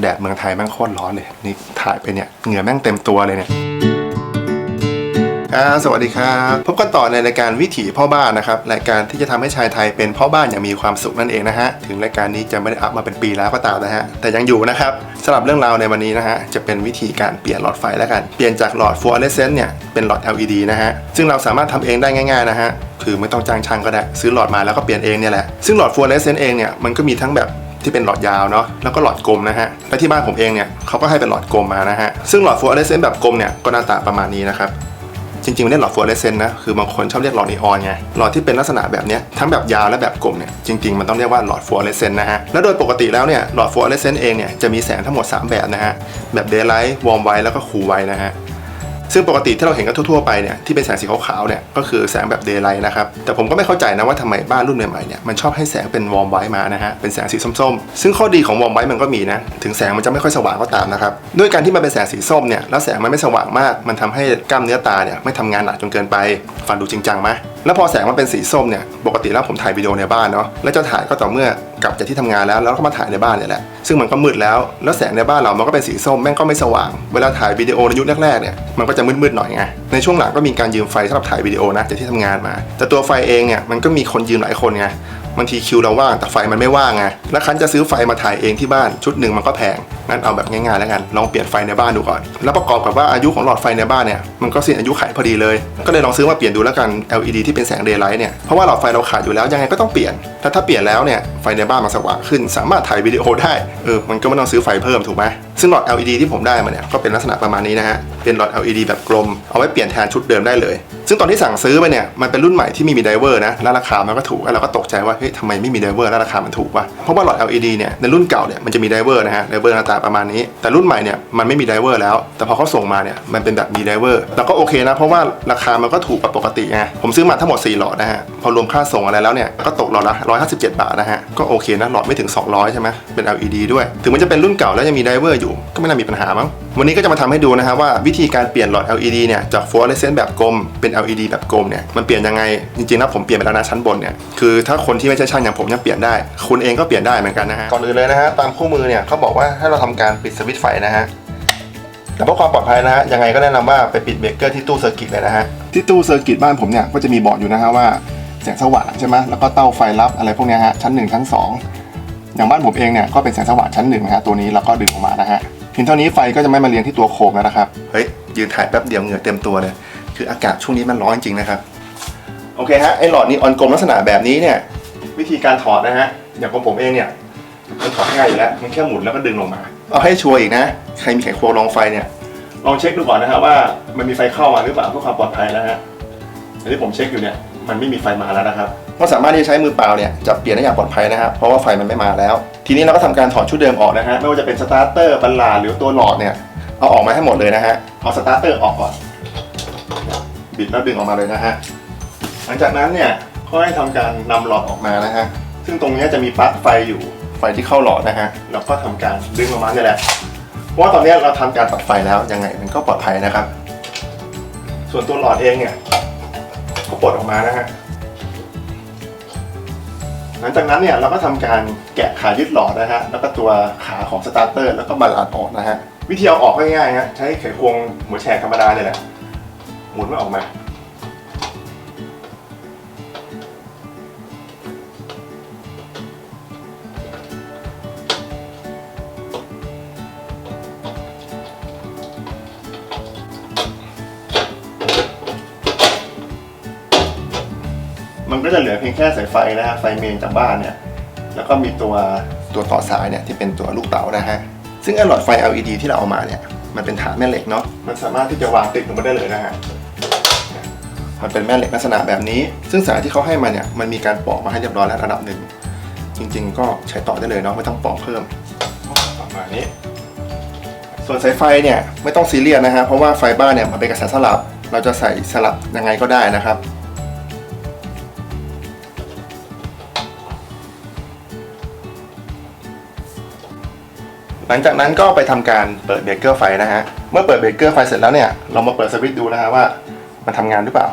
แดดเมืองไทยแม่งโคตรร้อนเลย นี่ถ่ายไปเนี่ยเหงื่อแม่งเต็มตัวเลยเนี่ยสวัสดีครับพบกันต่อในรายการวิถีพ่อบ้านนะครับรายการที่จะทำให้ชายไทยเป็นพ่อบ้านอย่างมีความสุขนั่นเองนะฮะถึงรายการนี้จะไม่ได้อัพมาเป็นปีแล้วก็ตามนะฮะแต่ยังอยู่นะครับสำหรับเรื่องราวในวันนี้นะฮะจะเป็นวิธีการเปลี่ยนหลอดไฟแล้วกันเปลี่ยนจากหลอดฟลูออเรสเซนต์เนี่ยเป็นหลอด LED นะฮะซึ่งเราสามารถทำเองได้ง่ายๆนะฮะคือไม่ต้องจ้างช่างก็ได้ซื้อหลอดมาแล้วก็เปลี่ยนเองเนี่ยแหละซึ่งหลอดฟลูออเรสเซนต์เองเนี่ยมันก็มีทั้งแบบ ที่เป็นหลอดยาวเนาะแล้วก็หลอดกลมนะฮะและที่บ้านผมเองเนี่ยเขาก็ให้เป็นหลอดกลมมานะฮะซึ่งหลอดฟลูออเรสเซนต์แบบกลมเนี่ยก็หน้าตาประมาณนี้นะครับจริงๆไม่ได้หลอดฟลูออเรสเซนต์นะคือบางคนชอบเรียกหลอดนีออนไงหลอดที่เป็นลักษณะแบบนี้ทั้งแบบยาวและแบบกลมเนี่ยจริงๆมันต้องเรียกว่าหลอดฟลูออเรสเซนต์นะฮะและโดยปกติแล้วเนี่ยหลอดฟลูออเรสเซนต์เองเนี่ยจะมีแสงทั้งหมด 3 แบบนะฮะแบบเดย์ไลท์วอร์มไวท์แล้วก็คูลไวท์นะฮะ ซึ่งปกติที่เราเห็นกันทั่วๆไปเนี่ยที่เป็นแสงสีขาวๆเนี่ยก็คือแสงแบบเดย์ไลท์นะครับแต่ผมก็ไม่เข้าใจนะว่าทำไมบ้านรุ่นใหม่ๆเนี่ยมันชอบให้แสงเป็นวอร์มไวท์มานะฮะเป็นแสงสีส้มๆ ซึ่งข้อดีของวอร์มไวท์มันก็มีนะถึงแสงมันจะไม่ค่อยสว่างก็ตามนะครับด้วยการที่มันเป็นแสงสีส้มเนี่ยแล้วแสงมันไม่สว่างมาก มันทำให้กล้ามเนื้อตาเนี่ยไม่ทำงานหนักจนเกินไปฟังดูจริงจังไหม แล้วพอแสงมันเป็นสีส้มเนี่ยปกติแล้วผมถ่ายวิดีโอในบ้านเนาะแล้วจะถ่ายก็ต่อเมื่อกลับจากที่ทำงานแล้วแล้วก็มาถ่ายในบ้านเนี่ยแหละซึ่งมันก็มืดแล้ว แล้วแสงในบ้านเรามันก็เป็นสีส้มแม่งก็ไม่สว่างเวลาถ่ายวิดีโอในยุคแรกๆเนี่ยมันก็จะมืดๆหน่อยไงในช่วงหลังก็มีการยืมไฟสำหรับถ่ายวิดีโอนะจากที่ทำงานมา แต่ตัวไฟเองเนี่ยมันก็มีคนยืมหลายคนไง บางทีคิวเราว่างแต่ไฟมันไม่ว่างไงแล้วคันจะซื้อไฟมาถ่ายเองที่บ้านชุดหนึ่งมันก็แพงงั้นเอาแบบง่ายๆแล้วกันลองเปลี่ยนไฟในบ้านดูก่อน แล้วประกอบกับว่าอายุของหลอดไฟในบ้านเนี่ยมันก็สิ้นอายุไขพอดีเลย ก็เลยลองซื้อมาเปลี่ยนดูแล้วกัน LED ที่เป็นแสงเดย์ไลท์เนี่ยเพราะว่าหลอดไฟเราขาดอยู่แล้วยังไงก็ต้องเปลี่ยนแต่ถ้าเปลี่ยนแล้วเนี่ยไฟในบ้านมันสว่างขึ้น สามารถถ่ายวิดีโอได้เออมันก็ไม่ต้องซื้อไฟเพิ่มถูกไหมซึ่งหลอด LED ที่ผมได้มาเนี่ยก็เป็นลักษณะประมาณนี้นะฮะ เป็นหลอด LED แบบกลม เอาไว้เปลี่ยนแทนชุดเดิมได้เลย ซึ่งตอนที่สั่งซื้อไปเนี่ยมันเป็นรุ่นใหม่ที่ไมมีไดเวอร์นะ แล้วราคามันก็ถูก แล้วเราก็ตกใจว่าเฮ้ยทำไมไม่มีไดเวอร์แล้วราคามันถูกวะ เพราะว่าหลอด LED เนี่ยในรุ่นเก่าเนี่ยมันจะมีไดเวอร์นะฮะ ไดเวอร์หน้าตาประมาณนี้ แต่รุ่นใหม่เนี่ยมันไม่มีไดเวอร์แล้ว แต่พอเขาส่งมาเนี่ยมันเป็นแบบมีไดเวอร์เราก็โอเคนะ เพราะว่าราคามันก็ถูกกว่าปกติไง ผมซื้อมาทั้งหมด4หลอดนะฮะ พอรวมค่าส่งอะไรแล้วเนี่ยก็ตกหลอดละ157 บาทนะฮะ ก็โอเคนะหลอดไม่ถึง 200 ใช่ไหมเป็น LED ด้วย ถึงมันจะเป็นรุ่นเก่าแล้วยังมีไดเวอร์อยู่ ก็ไม่น่ามีปัญหามั้ง วันนี้ก็จะมาทำให้ดูนะฮะว่าวิธีการเปลี่ยนหลอด LED เนี่ยจากฟลูออเรสเซนต์แบบกลมเป็น LED แบบกลมเนี่ยมันเปลี่ยนยังไง จริงๆแล้วผมเปลี่ยนไปแล้วนะชั้นบนเนี่ยคือถ้าคนที่ไม่ใช่ช่างอย่างผมยังเปลี่ยนได้ คุณเองก็เปลี่ยนได้เหมือนกันนะฮะก่อนอื่นเลยนะฮะตามคู่มือเนี่ยเขาบอกว่าให้เราทำการปิดสวิตช์ไฟนะฮะแต่เพื่อความปลอดภัยนะฮะยังไงก็แนะนำว่าไปปิดเบรกเกอร์ที่ตู้เซอร์กิตเลยนะฮะที่ตู้เซอร์กิตบ้านผมเนี่ยก็จะมีบอกอยู่นะฮะว่าแสงสว่างใช่ไหมแล้วก็เต้าไฟรับอะไรพวกนี้ฮะชั้นหนึ่งชั้นส อย่างบ้านผมเองเนี่ยก็เป็นแสงสว่างชั้นหนึ่งนะฮะตัวนี้เราก็ดึงออกมานะฮะเพียงเท่านี้ไฟก็จะไม่มาเรียงที่ตัวโคมแล้วนะครับเฮ้ยยืนถ่ายแป๊บเดียวเหงื่อเต็มตัวเลย คืออากาศช่วงนี้มันร้อนจริงนะครับโอเคฮะไอหลอดนี้ออนกลมลักษณะแบบนี้เนี่ยวิธีการถอดนะฮะอย่างของผมเองเนี่ยมันถอดง่ายอยู่แล้วมันแค่หมุนแล้วก็ดึงลงมา เอาให้ชัวร์อีกนะ ใครมีไขควงรองไฟเนี่ยลองเช็คดูก่อนนะครับว่ามันมีไฟเข้ามาหรือเปล่าเพื่อความปลอดภัยนะฮะอันที่ผมเช็คอยู่เนี่ยมันไม่มีไฟมาแล้วนะครับ ก็สามารถที่จะใช้มือเปล่าเนี่ยจับเปลี่ยนได้อย่างปลอดภัยนะครับเพราะว่าไฟมันไม่มาแล้ว ทีนี้เราก็ทำการถอดชุดเดิมออกนะฮะไม่ว่าจะเป็นสตาร์เตอร์บัลลาหรือตัวหลอดเนี่ยเอาออกมาให้หมดเลยนะฮะเอาสตาร์เตอร์ออกก่อนบิดแล้วดึงออกมาเลยนะฮะหลังจากนั้นเนี่ยก็ให้ทำการนำหลอดออกมานะฮะซึ่งตรงนี้จะมีปลั๊กไฟอยู่ไฟที่เข้าหลอดนะฮะแล้วก็ทำการดึงออกมาเนี่ยแหละเพราะว่าตอนนี้เราทำการตัดไฟแล้วยังไงมันก็ปลอดภัยนะครับ ส่วนตัวหลอดเองเนี่ยก็ปลดออกมานะฮะ หลังจากนั้นเนี่ยเราก็ทำการแกะขายึดหลอดนะฮะแล้วก็ตัวขาของสตาร์เตอร์แล้วก็บาลลานออกนะฮะวิธีเอาออกง่ายๆฮะใช้ไขควงหัวแฉกธรรมดาเนี่ยแหละหมุนมันออกมา มันก็จะเหลือเพียงแค่สายไฟนะฮะไฟเมนจากบ้านเนี่ยแล้วก็มีตัวตัวต่อสายเนี่ยที่เป็นตัวลูกเต๋านะฮะซึ่งหลอดไฟ LED ที่เราเอามาเนี่ยมันเป็นฐานแม่เหล็กเนาะมันสามารถที่จะวางติดลงมาได้เลยนะฮะมันเป็นแม่เหล็กลักษณะแบบนี้ ซึ่งสายที่เขาให้มาเนี่ยมันมีการปอกมาให้เรียบร้อยแล้วระดับหนึ่งจริง ๆ ก็ใช้ต่อได้เลยเนาะไม่ต้องปอกเพิ่มประมาณนี้ ส่วนสายไฟเนี่ยไม่ต้องซีเรียสนะฮะเพราะว่าไฟบ้านเนี่ยมันเป็นกระแสสลับ เราจะใส่สลับยังไงก็ได้นะครับ หลังจากนั้นก็ไปทำการเปิดเบรกเกอร์ไฟนะฮะ เมื่อเปิดเบรกเกอร์ไฟเสร็จแล้วเนี่ย เรามาเปิดสวิตช์ดูนะฮะว่ามันทำงานหรือเปล่า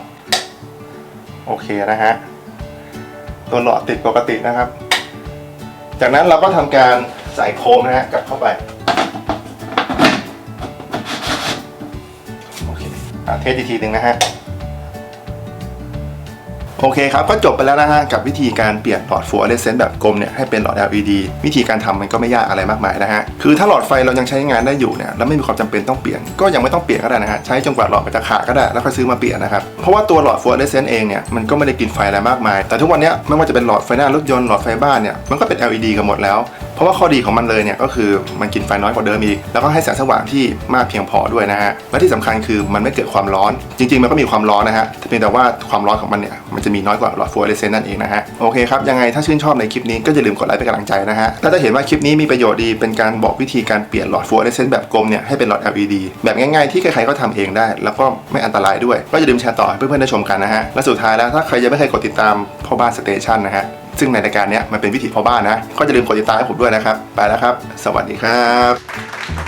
โอเคนะฮะ ตัวหลอดติดปกตินะครับ จากนั้นเราก็ทำการใส่โคมนะฮะกลับเข้าไป โอเคเทสอีกทีหนึ่งนะฮะ โอเคครับ ก็จบไปแล้วนะฮะกับวิธีการเปลี่ยนหลอดฟลูออเรสเซนต์แบบกลมเนี่ยให้เป็นหลอด LED วิธีการทำมันก็ไม่ยากอะไรมากมายนะฮะคือถ้าหลอดไฟเรายังใช้งานได้อยู่เนี่ยแล้วไม่มีความจำเป็นต้องเปลี่ยนก็ยังไม่ต้องเปลี่ยนก็ได้นะฮะใช้จนกว่าหลอดมันจะขาดก็ได้แล้วค่อยซื้อมาเปลี่ยนนะครับเพราะว่าตัวหลอดฟลูออเรสเซนต์เองเนี่ยมันก็ไม่ได้กินไฟอะไรมากมาย แต่ทุกวันนี้ไม่ว่าจะเป็นหลอดไฟหน้ารถยนต์หลอดไฟบ้านเนี่ยมันก็เป็น LED กันหมดแล้วเพราะว่าข้อดีของมันเลยเนี่ยก็คือมันกินไฟน้อยกว่าเดิมอีก แล้วก็ให้แสงสว่างที่มากเพียงพอด้วยนะฮะ และที่สำคัญคือมันไม่เกิดความร้อน จริง ๆ มันก็มีความร้อนนะฮะแต่เพียงแต่ว่าความร้อนของมันเนี่ยมันจะมีน้อยกว่าหลอดฟลูออเรสเซนต์นั่นเองนะฮะ โอเคครับ ยังไงถ้าชื่นชอบในคลิปนี้ก็อย่าลืมกดไลค์เป็นกำลังใจนะฮะแล้วถ้าเห็นว่าคลิปนี้มีประโยชน์ดีเป็นการบอกวิธีการเปลี่ยนหลอดฟลูออเรสเซนต์แบบกลมเนี่ยให้เป็นหลอด LED แบบง่ายๆที่ใครๆก็ทำเองได้ แล้วก็ไม่อันตรายด้วย ก็อย่าลืมแชร์ต่อให้เพื่อนๆได้ชมกันนะฮะและสุดท้ายแล้วถ้าใครยังไม่เคยกดติดตามพ่อบ้านสเตชันนะฮะ ซึ่งในรายการนี้มันเป็นวิถีพ่อบ้านนะ ก็จะลืมกดติดตามให้ผมด้วยนะครับ ไปแล้วครับ สวัสดีครับ